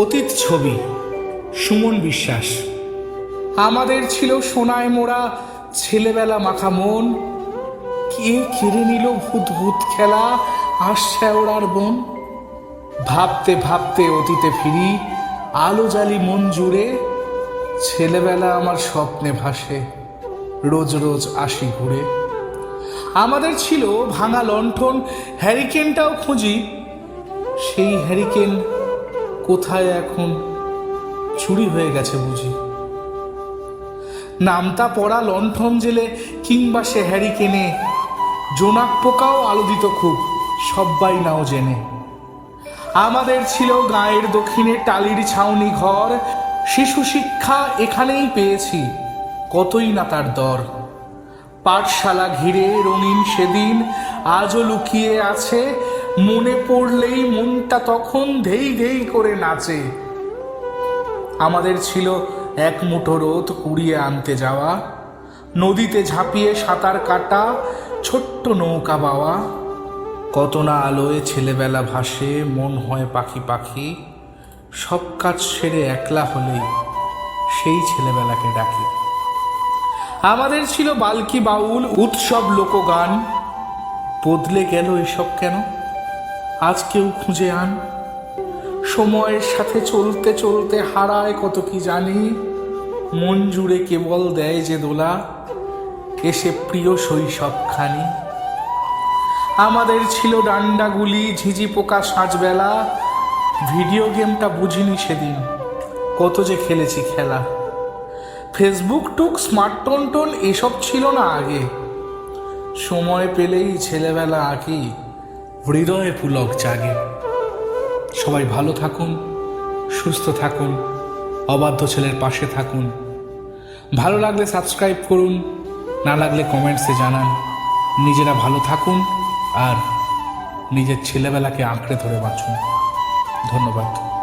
অতীত ছবি, সুমন বিশ্বাস। আমাদের ছিল সোনায় মোড়া, ছেলেবেলা মাখা মন। কে কেড়ে নিল ভূত ভূত খেলা আসছে ওড়ার বোন? ভাবতে ভাবতে অতীতে ফিরি, আলো জালি মন জুড়ে। ছেলেবেলা আমার স্বপ্নে ভাসে, রোজ রোজ আসি ঘুরে। আমাদের ছিল ভাঙা লণ্ঠন হ্যারিকেনটাও খুঁজি। সেই হ্যারিকেন কোথায় এখন? চুরি হয়ে গেছে বুঝি। নামতা পড়া লণ্ঠন জেলে কিংবা সে হ্যারি কেনে, জোনাক পোকাও আলো দিত খুব, সব্বাই নাও জেনে। আমাদের ছিল গায়ের দক্ষিণে টালির ছাউনি ঘর, শিশু শিক্ষা এখানেই পেয়েছি, কতই না তার দর। পাঠশালা ঘিরে রঙিন সেদিন আজও লুকিয়ে আছে মনে পড়লেই মনটা তখন ধেই ধেই করে নাচে। আমাদের ছিল এক মুঠো রোদ কুড়িয়ে আনতে যাওয়া, নদীতে ঝাঁপিয়ে সাঁতার কাটা, ছোট্ট নৌকা বাওয়া। কত না আলোয় ছেলেবেলা ভাসে, মন হয় পাখি পাখি। সব কাজ সেরে একলা হলেই সেই ছেলেবেলাকে ডাকি। আমাদের ছিল বালকি বাউল, উৎসব লোকগান। বদলে গেল এসব কেন? আজ কেউ খুঁজে আন। সময়ের সাথে চলতে চলতে হারায় কত কি জানি। মন জুড়ে কেবল দেয় যে দোলা, এসে প্রিয় শৈশবখানি। আমাদের ছিল ডান্ডাগুলি, ঝিঝি পোকা সাজবেলা। ভিডিও গেমটা বুঝিনি সেদিন, কত যে খেলেছি খেলা। ফেসবুক, টুক, স্মার্টফোন, টোন, এসব ছিল না আগে। সময় পেলেই ছেলেবেলা আঁকি। হৃদয়ে পুলক জাগে। সবাই ভালো থাকুন, সুস্থ থাকুন, অবাধ্য ছেলের পাশে থাকুন। ভালো লাগলে সাবস্ক্রাইব করুন, না লাগলে কমেন্টসে জানান। নিজেরা ভালো থাকুন আর নিজের ছেলেবেলাকে আঁকড়ে ধরে বাঁচুন। ধন্যবাদ।